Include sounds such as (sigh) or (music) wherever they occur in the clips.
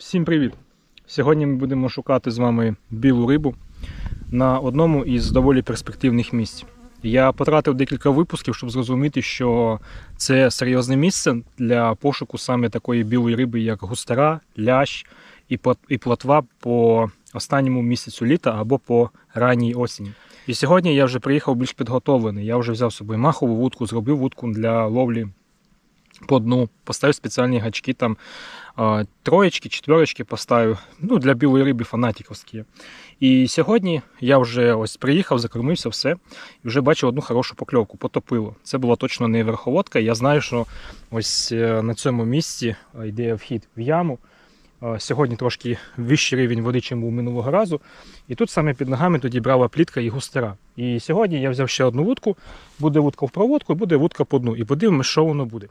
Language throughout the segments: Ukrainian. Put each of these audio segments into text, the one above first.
Всім привіт! Сьогодні ми будемо шукати з вами білу рибу на одному із доволі перспективних місць. Я потратив декілька випусків, щоб зрозуміти, що це серйозне місце для пошуку саме такої білої риби, як густера, лящ і плот- і плотва по останньому місяцю літа або по ранній осені. І сьогодні я вже приїхав більш підготовлений. Я вже взяв з собою махову вудку, зробив вудку для ловлі по дну, поставив спеціальні гачки там троєчки, четверочки поставив. Ну, для білої риби фанатіковські. І сьогодні я вже ось приїхав, закормився, все, і вже бачив одну хорошу покльовку, потопило. Це була точно не верховодка. Я знаю, що ось е, на цьому місці е, йде вхід в яму. Е, Сьогодні трошки вищий рівень води, ніж був минулого разу. І тут саме під ногами тоді брала плітка і густера. І сьогодні я взяв ще одну вудку. Буде вудка в проводку, буде вудка по дну. І подивимося, що воно буде.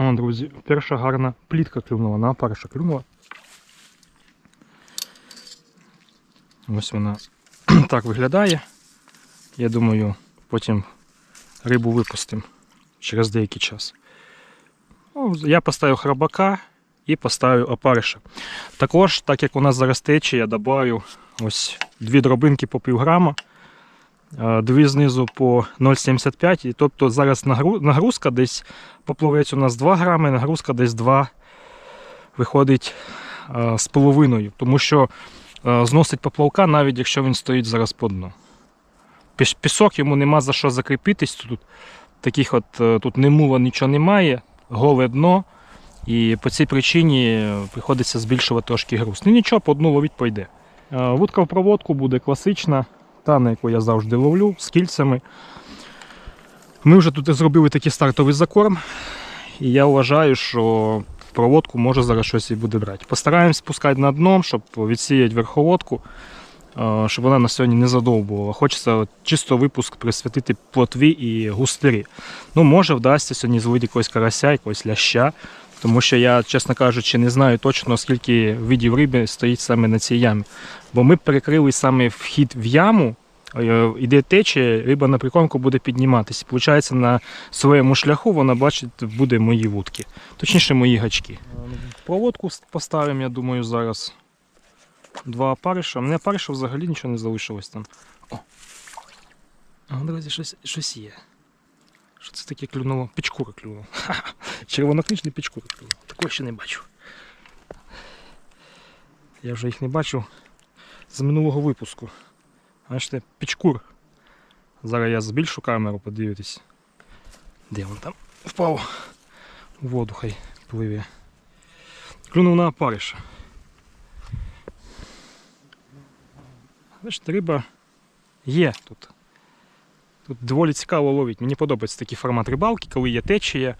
О, друзі, перша гарна плітка клюнула, на перша клюнула. Ось вона (clears throat) так виглядає. Я думаю, потім рибу випустимо через деякий час. Ну, я поставив храбака і поставив опариша. Також, так як у нас зараз тече, я додаю ось дві дробинки по півграма, дві знизу по 0,75. І Тобто зараз нагрузка десь поплавець у нас 2 грами, нагрузка десь 2 виходить е, з половиною, тому що е, зносить поплавка, навіть якщо він стоїть зараз по дну. Пісок йому нема за що закріпитись. Тут таких от е, тут не мула, нічого немає, голе дно. І по цій причині е, приходиться збільшувати трошки груз. Ну нічого, по дну ловіть пойде. Е, Вудка в проводку буде класична, та на яку я завжди ловлю, з кільцями. Ми вже тут зробили такий стартовий закорм, і я вважаю, що проводку може зараз щось і буде брати. Постараємось спускати на дно, щоб відсіяти верховодку, е, щоб вона на сьогодні не задовбувала. Хочеться чисто випуск присвятити плотві і густирі. Ну, може, вдасться сьогодні зловити якогось карася, якогось ляща. Тому що я, чесно кажучи, не знаю точно, скільки видів риби стоїть саме на цій ямі. Бо ми перекрили саме вхід в яму, е, іде течія, риба на прикормку буде підніматися. Получається, на своєму шляху вона бачить, буде мої вудки. Точніше, мої гачки. Проводку поставимо, я думаю, зараз. Два опариша. У мене опариша взагалі нічого не залишилось там. О! Друзі, щось, щось є. Що це таке клюнуло? Печкура клюнула. Ха-ха. (laughs) Червонокнижний печкура клюнула. Такого ще не бачу. Я вже їх не бачив з минулого випуску. Бачите, печкур. Зараз я збільшу камеру, подивитись. Де він там впав? У воду хай пливе. Клюнув на опариша. Бачите, риба є тут. Тут доволі цікаво ловить. Мені подобається такий формат рибалки, коли є течія,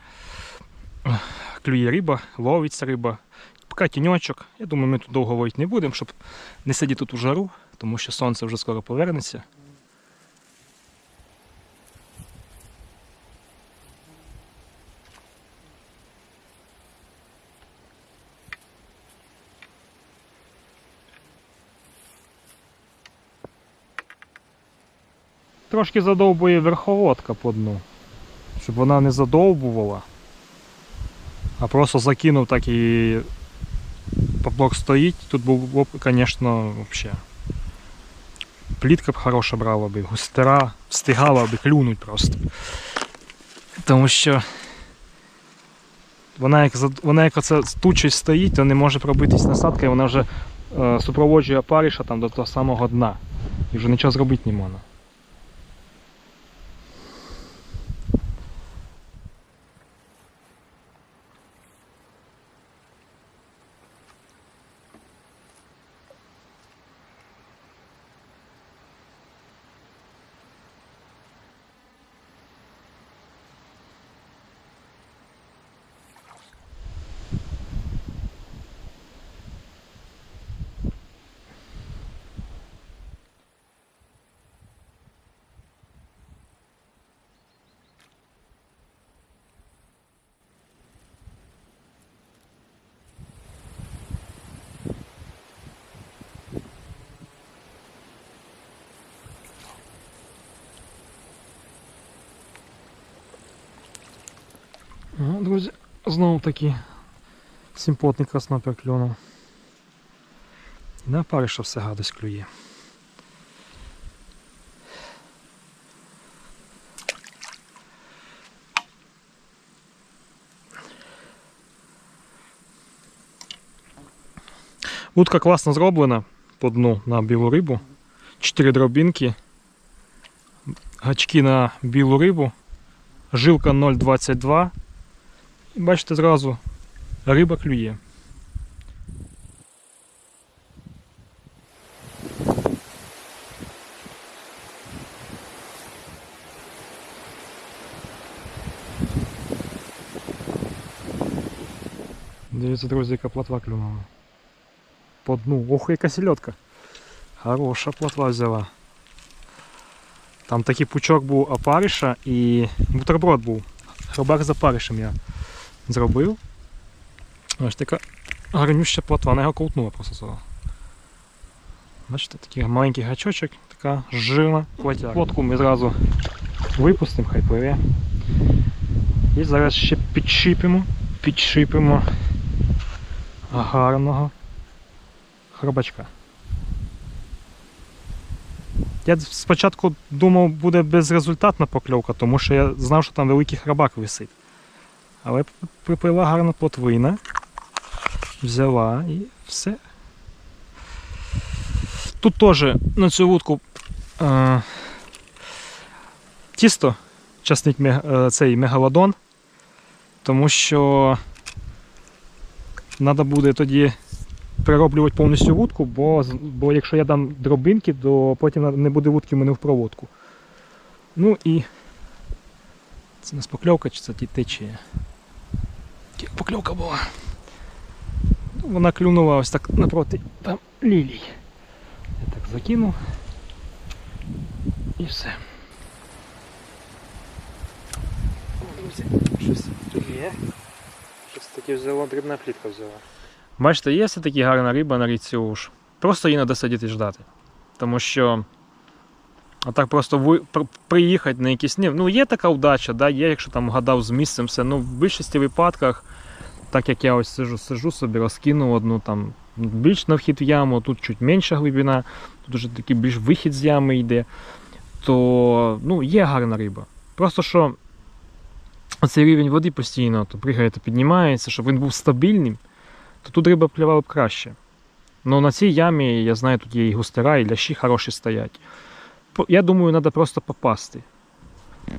клює риба, ловиться риба. Поки тіньочок. Я думаю, ми тут довго ловити не будемо, щоб не сидіти тут у жару, тому що сонце вже скоро повернеться. Трошки задовбує верховодка по дну, щоб вона не задовбувала, а просто закинув так і поплок стоїть. Тут був, б, звісно, взагалі. Плітка б хороша брала би, густера, встигала би клюнуть просто. Тому що вона як, вона як оце з стоїть, то не може пробитись насадка, і вона вже е, супроводжує паріша там до того самого дна. І вже нічого зробити не можна. Друзі, знову таки симпотний краснопер клюнув. На париша все гадость клює. Утка класно зроблена по дну на білу рибу. Чотири дробінки, гачки на білу рибу, жилка 0,22. Бачите зразу, риба клює. Дивіться, друзі, яка плотва клюнула. По дну. Ох, яка сільотка. Хороша плотва взяла. Там такий пучок був опариша і бутерброд був. Хробак з опаришем я зробив. Ось така гарнюща плотва, вона його ковтнула просто сюди. Бачите, такий маленький гачочок, така жирна плотя. Плотку ми зразу випустимо, хай пливе. І зараз ще підшипимо, підшипимо гарного хробачка. Я спочатку думав, буде безрезультатна покльовка, тому що я знав, що там великий храбак висить. Але приплила гарна плотвина, взяла і все. Тут теж на цю вудку е, тісто, часник е, цей мегалодон, тому що треба буде тоді перероблювати повністю вудку, бо, бо якщо я дам дробинки, то потім не буде вудки в мене в проводку. Ну і це не покльовка чи це ті- течія. Яка Покльовка була. Ну, Вона клюнула ось так напроти там лілій. Я так закинув. І все. Щось є. Щось таке взяло, дрібна плітка взяла. Бачите, є все таки гарна риба на річці уж. Просто її треба сидіти і ждати. Тому що отак просто ви, приїхати на якісь. Ні, ну є така вдача, да, є, якщо там гадав з місцем все. Ну, в більшості випадках, так як я ось сижу, сижу собі, розкинув одну там більш на вхід в яму, тут чуть менша глибина, тут вже такий більш вихід з ями йде, то ну, є гарна риба. Просто що оцей рівень води постійно то пригає, то піднімається, щоб він був стабільним то тут риба плювала б краще. Ну на цій ямі, я знаю, тут є і густера, і лящі хороші стоять. Я думаю, треба просто попасти.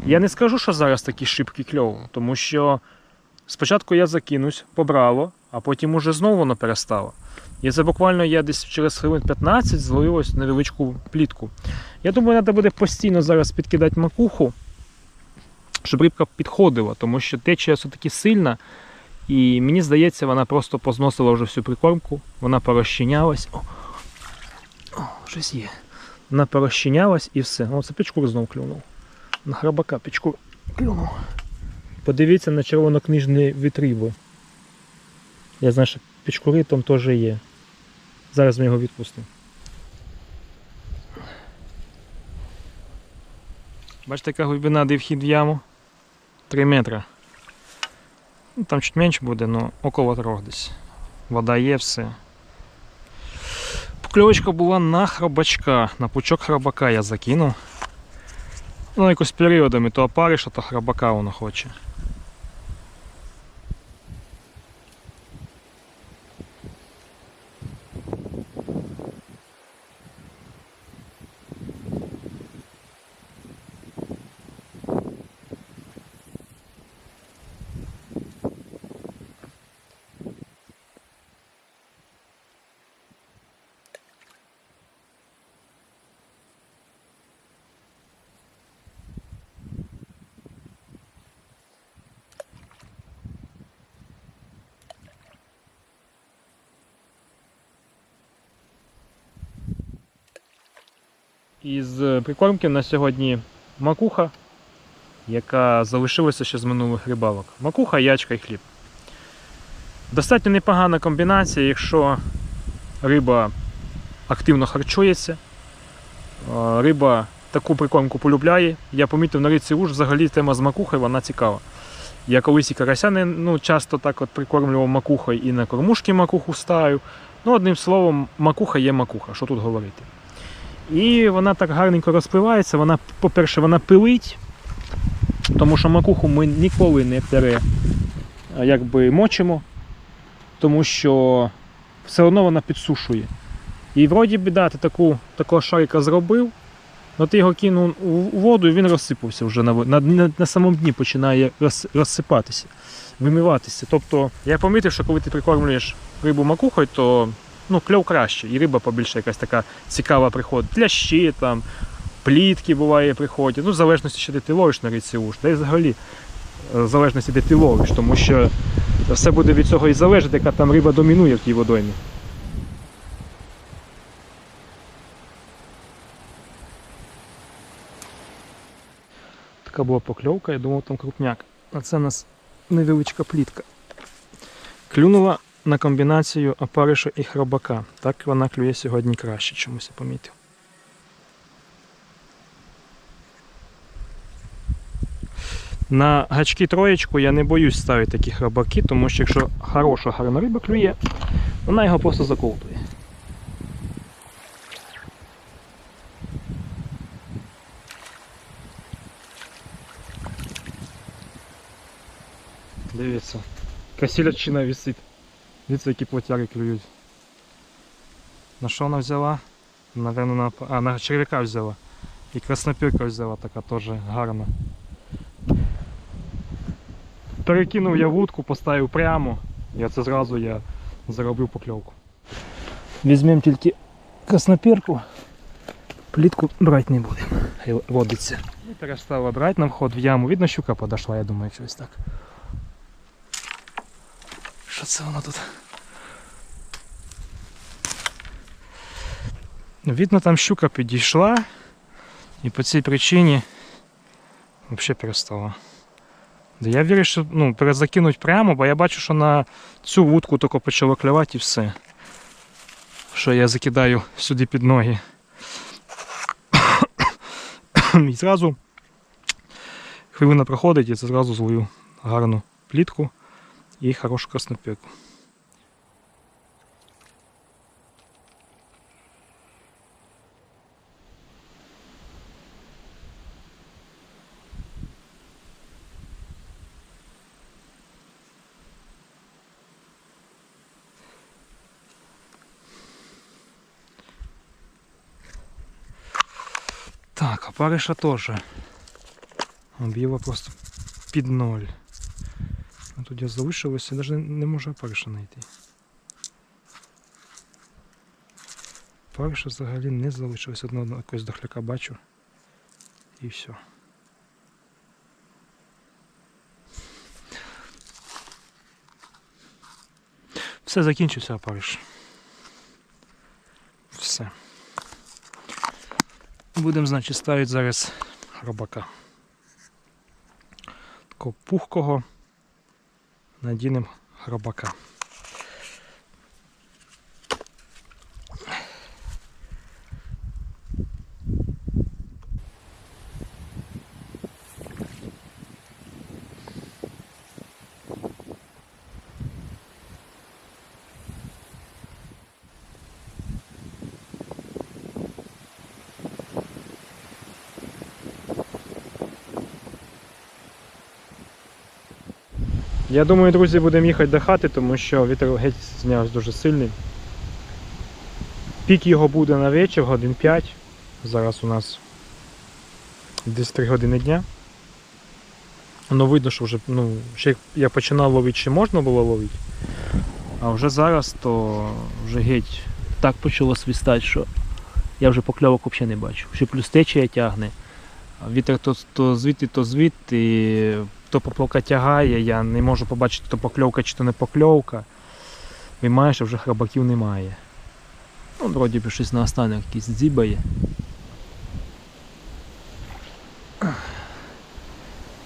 Я не скажу, що зараз такий шибкий кльов, тому що спочатку я закинусь, побрало, а потім уже знову воно перестало. І це буквально я десь через хвилин 15 зловив ось невеличку плітку. Я думаю, треба буде постійно зараз підкидати макуху, щоб рибка підходила, тому що течія все-таки сильна. І мені здається, вона просто позносила вже всю прикормку, вона порозчинялась. О, о щось є. Вона і все. О, це пічкур знов клюнув. На храбака пічкур клюнув. Подивіться на червонокнижні вітриби. Я знаю, що пічкури там теж є. Зараз ми його відпустимо. Бачите, яка глибина, де вхід в яму? 3 метри. Ну, там чуть менше буде, але около трьох десь. Вода є, все. Покльовочка була на храбачка, на пучок храбака я закинув. Ну, якось періодами то опариша, то храбака воно хоче. Із е, прикормки на сьогодні макуха, яка залишилася ще з минулих рибалок. Макуха, ячка і хліб. Достатньо непогана комбінація, якщо риба активно харчується. Е, Риба таку прикормку полюбляє. Я помітив на рибці уж взагалі тема з макухою, вона цікава. Я колись і карася не, ну, часто так от прикормлював макухою і на кормушки макуху ставив. Ну, одним словом, макуха є макуха, що тут говорити. І вона так гарненько розпливається, вона, по-перше, вона пилить, тому що макуху ми ніколи не пере, якби мочимо, тому що все одно вона підсушує. І вроді би, да, ти таку, такого шарика зробив, але ти його кинув у воду і він розсипався вже на, на, на, на самому дні починає роз, розсипатися, вимиватися. Тобто я помітив, що коли ти прикормлюєш рибу макухою, то ну, кльов краще, і риба побільше якась така цікава приходить. Лящі там, плітки буває приходять. Ну, в залежності, що де ти ловиш на річці уж, та й взагалі е, в залежності, де ти ловиш, тому що все буде від цього і залежати, яка там риба домінує в тій водоймі. Така була покльовка, я думав там крупняк. А це у нас невеличка плітка. Клюнула на комбінацію опариша і хробака. Так вона клює сьогодні краще, чомусь я помітив. На гачки троєчку я не боюсь ставити такі хробаки, тому що якщо хороша гарна риба клює, вона його просто заковтує. Дивіться, касілячина висить. Дивіться, які плотяри клюють. На що вона взяла? Наверно, на, а, на черв'яка взяла. І краснопірка взяла така теж гарна. Перекинув я вудку, поставив прямо, і оце зразу я заробив покльовку. Візьмемо тільки краснопірку, плітку брати не будемо. Водиться. І перестала брати на вход в яму. Видно, щука подошла, я думаю, щось так. Що це воно тут? Видно, там щука підійшла і по цій причині взагалі перестала. Я вирішив ну, перезакинути прямо, бо я бачу, що на цю вудку тільки почало клювати і все. Що я закидаю сюди під ноги. (coughs) і зразу хвилина проходить і це зразу злую гарну плітку і хорошу краснопірку. Так, опариша теж. Об'їла просто під ноль. А тут я залишилося, навіть не можу опариша знайти. Опариша взагалі не залишилось. Одного якогось дохляка бачу. І все. Все, закінчився опариш. Все. Будемо, значить, ставити зараз робака. Такого пухкого надінемо хробака. Я думаю, друзі, будемо їхати до хати, тому що вітер геть знявся дуже сильний. Пік його буде на вечір, годин 5. Зараз у нас десь 3 години дня. Ну видно, що вже ну, ще я починав ловити, ще можна було ловити. А вже зараз то вже геть так почало свистати, що я вже покльовок взагалі не бачу. Ще плюс течія тягне. Вітер то, то звідти, то звідти, то поплавка тягає, я не можу побачити, то покльовка чи то не покльовка. Виймаєш, а вже храбаків немає. Ну, вроді би щось на останок якийсь дзібає.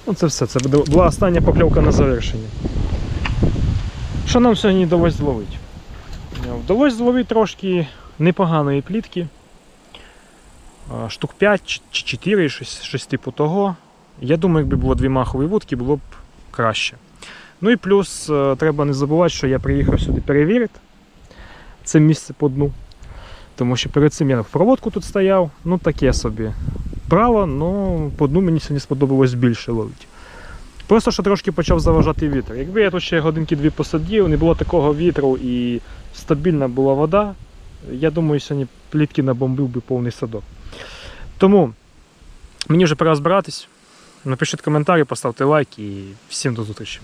Ну це все, це була остання покльовка на завершення. Що нам сьогодні вдалося зловити? Вдалося зловити трошки непоганої плітки. Штук 5 чи 4, щось, щось типу того. Я думаю, якби було дві махові вудки, було б краще. Ну і плюс е, треба не забувати, що я приїхав сюди перевірити це місце по дну. Тому що перед цим я в проводку тут стояв, ну таке собі. Право, але по дну мені сьогодні сподобалось більше ловити. Просто що трошки почав заважати вітер. Якби я тут ще годинки дві посадів, не було такого вітру і стабільна була вода, я думаю, сьогодні плітки набомбив би повний садок. Тому мені вже пора збиратись. Напишіть коментарі, поставте лайк і всім до зустрічі.